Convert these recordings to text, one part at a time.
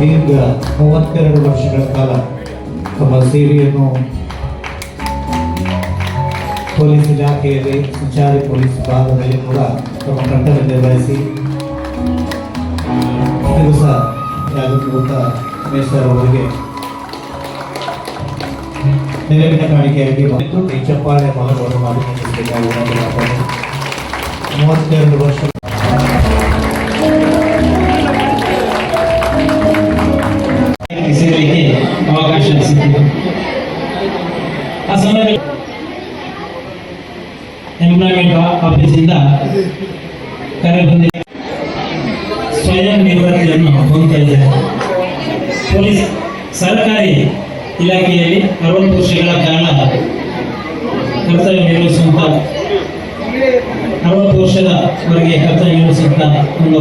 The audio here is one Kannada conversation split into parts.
ಮೂವತ್ತೆರಡು ವರ್ಷಗಳ ಕಾಲ ತಮ್ಮ ಸೇವೆಯನ್ನು ಪೊಲೀಸ್ ಇಲಾಖೆಯಲ್ಲಿ ಸಂಚಾರಿ ಪೊಲೀಸ್ ವಿಭಾಗದಲ್ಲಿ ಕೂಡ ತಮ್ಮ ಕರ್ತವ್ಯ ನಿರ್ವಹಿಸಿ ದಿವಸ ಜಾಗೃತ ಮೇಸರ್ ಅವರಿಗೆ ನೆರವಿನ ಕಾಣಿಕೆಯಾಗಿ ಮತ್ತು ಈ ಚಪ್ಪಾಳೆ ಮಹತ್ವವನ್ನು ಮಾಡಿ ಮೂವತ್ತೆರಡು ವರ್ಷ ಎಂಪ್ಲಾಯ್ಮೆಂಟ್ ಆಫೀಸಿಂದ ಕರೆ ಬಂದಿದೆ. ಸ್ವಯಂ ನಿವೃತ್ತಿಯನ್ನು ಹೊಂದ್ತಾ ಇದ್ದಾರೆ. ಪೊಲೀಸ್, ಸರ್ಕಾರಿ ಇಲಾಖೆಯಲ್ಲಿ ಅರವತ್ತು ವರ್ಷಗಳ ಕಾಲ ಕರ್ತವ್ಯ ನಿರ್ವಹಿಸುವಂತ ಅರವತ್ತು ವರ್ಷದವರೆಗೆ ಕರ್ತವ್ಯ ನಿರ್ವಹಿಸುವಂತ ಒಂದು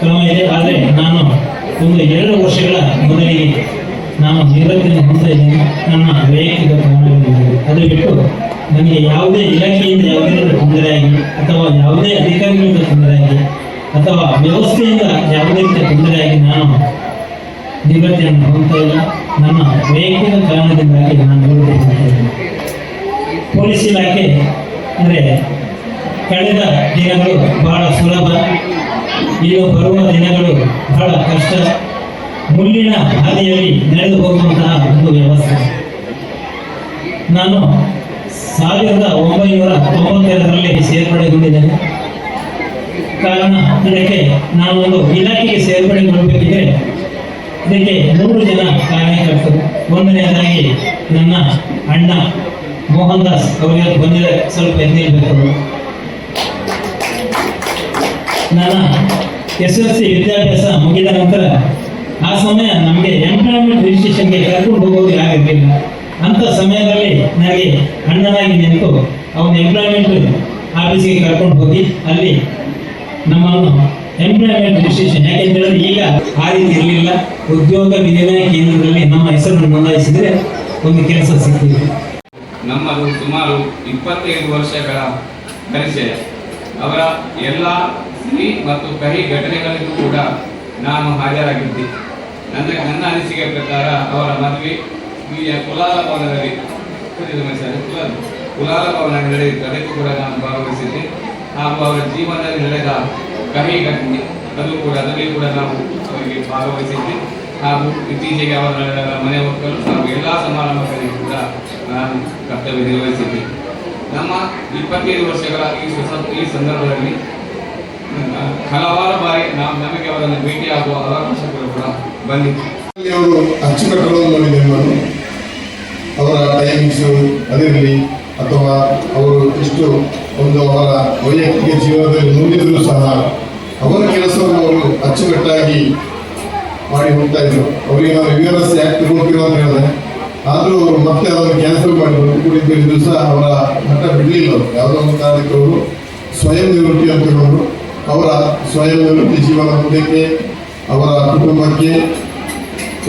ಕ್ರಮ ಇದೆ. ಆದರೆ ನಾನು ಒಂದು ಎರಡು ವರ್ಷಗಳ ಮೊದಲಿಗೆ ನಾನು ನಿವೃತ್ತಿಯನ್ನು ಹೊಂದ್ತಾ ಇದ್ದೇನೆ. ನನ್ನ ವೈಯಕ್ತಿಕ ಕಾರಣಗಳಿಂದ. ಅದು ಬಿಟ್ಟು ನನಗೆ ಯಾವುದೇ ಇಲಾಖೆಯಿಂದ ಯಾವುದೇ ತೊಂದರೆ ಆಗಿ, ಅಥವಾ ಯಾವುದೇ ಅಧಿಕಾರಿಗಳಿಂದ ತೊಂದರೆ ಆಗಿ, ಅಥವಾ ವ್ಯವಸ್ಥೆಯಿಂದ ಯಾವುದೇ ರೀತಿಯ ತೊಂದರೆ ಆಗಿ ನಾನು ನಿವೃತ್ತಿಯನ್ನು ಹೊಂದ್ತಾ ಇಲ್ಲ. ನನ್ನ ವೈಯಕ್ತಿಕ ಕಾರಣದಿಂದಾಗಿ ನಾನು ನಿವೃತ್ತಿ ಪೊಲೀಸ್ ಇಲಾಖೆ ಅಂದರೆ ಕಳೆದ ದಿನಗಳು ಬಹಳ ಸುಲಭ. ಈಗ ಬರುವ ದಿನಗಳು ಬಹಳ ಕಷ್ಟ. ಮುಳ್ಳಿನ ಹಾದಿಯಲ್ಲಿ ನಡೆದು ಹೋಗುವಂತಹ ಒಂದು ವ್ಯವಸ್ಥೆ. ನಾನು ಸಾವಿರದ ಒಂಬೈನೂರ ತೊಂಬತ್ತೆರಡರಲ್ಲಿ ಸೇರ್ಪಡೆಗೊಂಡಿದ್ದೇನೆ. ಕಾರಣ ಇದಕ್ಕೆ ನಾನು ಒಂದು ಇಲಾಖೆಗೆ ಮಾಡಬೇಕಿದ್ರೆ ಇದಕ್ಕೆ ಮೂರು ಜನ ಕಾರ್ಯಕರ್ತರು. ಒಂದನೆಯದಾಗಿ ನನ್ನ ಅಣ್ಣ ಮೋಹನ್ ದಾಸ್ ಅವರಿಗೆ ಬಂದಿದೆ. ಸ್ವಲ್ಪ ಎದ್ದಿರ್ಬೇಕು ನನ್ನ ಎಸ್ ಎಲ್ ಸಿ ವಿದ್ಯಾಭ್ಯಾಸ ಮುಗಿದ ನಂತರ ಆ ಸಮಯ ನಮಗೆ ಎಂಪ್ಲಾಯ್ಮೆಂಟ್ ರಿಜಿಸ್ಟ್ರೇಷನ್ಗೆ ಕರ್ಕೊಂಡು ಹೋಗೋದು ಯಾರಿರಲಿಲ್ಲ ಅಂತ ಸಮಯದಲ್ಲಿ ನನಗೆ ಅಣ್ಣನಾಗಿ ನಿಂತು ಅವನ ಎಂಪ್ಲಾಯ್ಮೆಂಟ್ ಆಫೀಸಿಗೆ ಕರ್ಕೊಂಡು ಹೋಗಿ ಅಲ್ಲಿ ನಮ್ಮನ್ನು ಎಂಪ್ಲಾಯ್ಮೆಂಟ್ ರಿಜಿಸ್ಟ್ರೇಷನ್ ಯಾಕೆಂದ್ರೆ ಈಗ ಆ ರೀತಿ ಇರಲಿಲ್ಲ. ಉದ್ಯೋಗ ವಿನಿಮಯ ಕೇಂದ್ರದಲ್ಲಿ ನಮ್ಮ ಹೆಸರನ್ನು ನೋಂದಾಯಿಸಿದ್ರೆ ಒಂದು ಕೆಲಸ ಸಿಗ್ತಿದೆ. ನಮ್ಮದು ಸುಮಾರು ಇಪ್ಪತ್ತೈದು ವರ್ಷಗಳ ಪರಿಚಯ. ಅವರ ಎಲ್ಲ ಸಿಹಿ ಮತ್ತು ಕಹಿ ಘಟನೆಗಳಿಗೂ ಕೂಡ ನಾನು ಹಾಜರಾಗಿದ್ದೆ. ನನ್ನ ನನ್ನ ಅನಿಸಿಕೆ ಪ್ರಕಾರ ಅವರ ಮದುವೆ ಈ ಕುಲಾಲ ಭವನದಲ್ಲಿ ಕುಲಾಲ ಕುಲಾಲ ಭವನ ನಡೆಯಿತು ಅದಕ್ಕೂ ಕೂಡ ನಾನು ಭಾಗವಹಿಸಿದ್ದೆ. ಹಾಗೂ ಅವರ ಜೀವನದಲ್ಲಿ ನಡೆದ ಕಹಿ ಘಟನೆ. ಅದು ಕೂಡ ಅದರಲ್ಲಿ ಕೂಡ ನಾವು ಅವರಿಗೆ ಭಾಗವಹಿಸಿದ್ದೆ. ಹಾಗೂ ಇತ್ತೀಚೆಗೆ ಅವರ ಮನೆ ಮಕ್ಕಳು ಹಾಗೂ ಎಲ್ಲ ಸಮಾರಂಭಗಳಿಗೆ ಕೂಡ ನಾನು ಕರ್ತವ್ಯ ನಿರ್ವಹಿಸಿದ್ದೆ. ನಮ್ಮ ಇಪ್ಪತ್ತೈದು ವರ್ಷಗಳ ಈ ಈ ಸಂದರ್ಭದಲ್ಲಿ ಹಲವಾರು ಬಾರಿ ನಾವು ನಮಗೆ ಅವರನ್ನು ಭೇಟಿಯಾಗುವ ಅವಕಾಶಗಳು ಕೂಡ ಬಂದಿತ್ತು. ಅವರು ಅಚ್ಚುಕಟ್ಟುಗಳನ್ನು ನೋಡಿದ್ದೇನೆ ನಾನು ಅವರ ಟೈಮಿಂಗ್ಸು ಅದಿರಲಿ, ಅಥವಾ ಅವರು ಎಷ್ಟು ಒಂದು ಅವರ ವೈಯಕ್ತಿಕ ಜೀವನದಲ್ಲಿ ಮುಂದಿದ್ರು ಸಹ ಅವರ ಕೆಲಸವನ್ನು ಅವರು ಅಚ್ಚುಕಟ್ಟಾಗಿ ಮಾಡಿ ಹೋಗ್ತಾ ಇದ್ರು. ಅವರಿಗೆ ನಾವು ವಿವರಸ್ ಯಾಕೆ ಹೋಗಿರೋ ಅಂತ ಹೇಳಿದ್ರೆ, ಆದರೂ ಅವರು ಮತ್ತೆ ಅದನ್ನು ಕ್ಯಾನ್ಸಲ್ ಮಾಡಿ ಕುಡಿದ್ದು ಸಹ ಅವರ ಮಟ್ಟ ಬಿಡಲಿಲ್ಲ ಅವರು. ಯಾವುದೋ ಒಂದು ಕಾರಣಕ್ಕೆ ಅವರು ಸ್ವಯಂ ನಿವೃತ್ತಿ ಅಂತ ಹೇಳಿದ್ರು. ಅವರ ಸ್ವಯಂ ನಿವೃತ್ತಿ ಜೀವನ ಮುಂದಕ್ಕೆ, ಅವರ ಕುಟುಂಬಕ್ಕೆ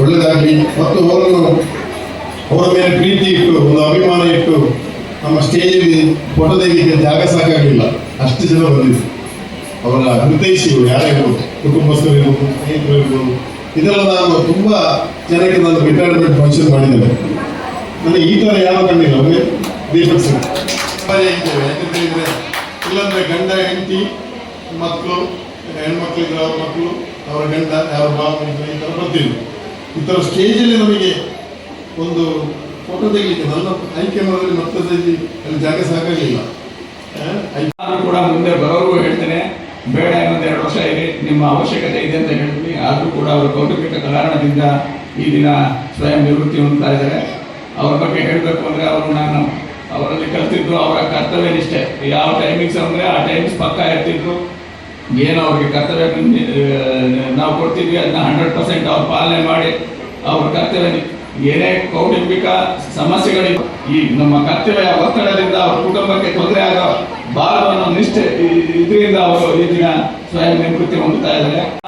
ಒಳ್ಳೆಯದಾಗಲಿ ಮತ್ತು ಅವರನ್ನು ಅವರ ಮೇಲೆ ಪ್ರೀತಿ ಇಟ್ಟು, ಒಂದು ಅಭಿಮಾನ ಇಟ್ಟು, ನಮ್ಮ ಸ್ಟೇಜಲ್ಲಿ ತೆಗೆಯಲಿಕ್ಕೆ ಜಾಗ ಸಾಕಾಗಲಿಲ್ಲ ಅಷ್ಟು ಜನ ಬಂದಿದ್ರು. ಅವರ ಹಿತೈಷಿಗಳು ಯಾರೇ ಇರ್ಬೋದು ಕುಟುಂಬಸ್ಥರು ಇರ್ಬೋದು ಸ್ನೇಹಿತರು ಇರ್ಬೋದು ಇದೆಲ್ಲ ನಾನು ತುಂಬ ಜನಕ್ಕೆ ನಾನು ರಿಟೈರ್ಮೆಂಟ್ ಫಂಕ್ಷನ್ ಮಾಡಿದ್ದೇನೆ. ನನಗೆ ಈ ಥರ ಯಾರು ಕಂಡಿಲ್ಲ ಒಮ್ಮೆ ದೀಪಕ್ ಸಿಂಗ್ ಯಾಕಂತ ಹೇಳಿದ್ರೆ ಇಲ್ಲಾಂದ್ರೆ ಗಂಡ, ಹೆಂಡತಿ, ಮಕ್ಕಳು ಹೆಣ್ಮಕ್ಳಿದ್ರೆ ಅವ್ರ ಮಕ್ಕಳು, ಅವರ ಗಂಡ, ಯಾರು ಬಾಬು ಈ ಥರ ಬರ್ತಿದ್ರು. ಥರ ಸ್ಟೇಜಲ್ಲಿ ನಮಗೆ ಒಂದು ಫೋಟೋ ತೆಗಿಲಿಕ್ಕೆ ನನ್ನ ಆಯ್ಕೆ ಮಾಡೋದ್ರಲ್ಲಿ ಮತ್ತದಲ್ಲಿ ಅಲ್ಲಿ ಜಾಗ ಸಾಕಾಗಲಿಲ್ಲ ನಾನು ಕೂಡ ಮುಂದೆ ಬರೋರು ಹೇಳ್ತೇನೆ, ಬೇಡ ಇನ್ನೊಂದು ಎರಡು ವರ್ಷ ಇದೆ, ನಿಮ್ಮ ಅವಶ್ಯಕತೆ ಇದೆ ಅಂತ ಹೇಳ್ತೀನಿ. ಆದರೂ ಕೂಡ ಅವರು ಕೌಟುಂಬಿಕ ಕಾರಣದಿಂದ ಈ ದಿನ ಸ್ವಯಂ ನಿವೃತ್ತಿ ಹೊಂದ್ತಾ ಇದ್ದಾರೆ ಅವ್ರ ಬಗ್ಗೆ ಹೇಳಬೇಕು ಅಂದರೆ ಅವರು ನಾನು ಅವರಲ್ಲಿ ಕಲ್ತಿದ್ದು ಅವರ ಕರ್ತವ್ಯ ನಿಷ್ಠೆ ಯಾವ ಟೈಮಿಂಗ್ಸ್ ಅಂದರೆ ಆ ಟೈಮಿಂಗ್ಸ್ ಪಕ್ಕ ಇರ್ತಿದ್ರು. ಏನು ಅವ್ರಿಗೆ ಕರ್ತವ್ಯ ನಾವು ಕೊಡ್ತಿದ್ವಿ ಅದನ್ನ ಹಂಡ್ರೆಡ್ ಪರ್ಸೆಂಟ್ ಅವ್ರು ಪಾಲನೆ ಮಾಡಿ ಅವ್ರ ಕರ್ತವ್ಯ. ಏನೇ ಕೌಟುಂಬಿಕ ಸಮಸ್ಯೆಗಳಿವೆ ಈ ನಮ್ಮ ಕರ್ತವ್ಯ ಒತ್ತಡದಿಂದ ಅವ್ರ ಕುಟುಂಬಕ್ಕೆ ತೊಂದರೆ ಆಗೋ ಬಾಲವನ್ನು ನಿಷ್ಠೆ ಇದರಿಂದ ಅವರು ಈ ದಿನ ಸ್ವಯಂ ನಿವೃತ್ತಿ ಹೊಂದುತ್ತಾ ಇದ್ದಾರೆ.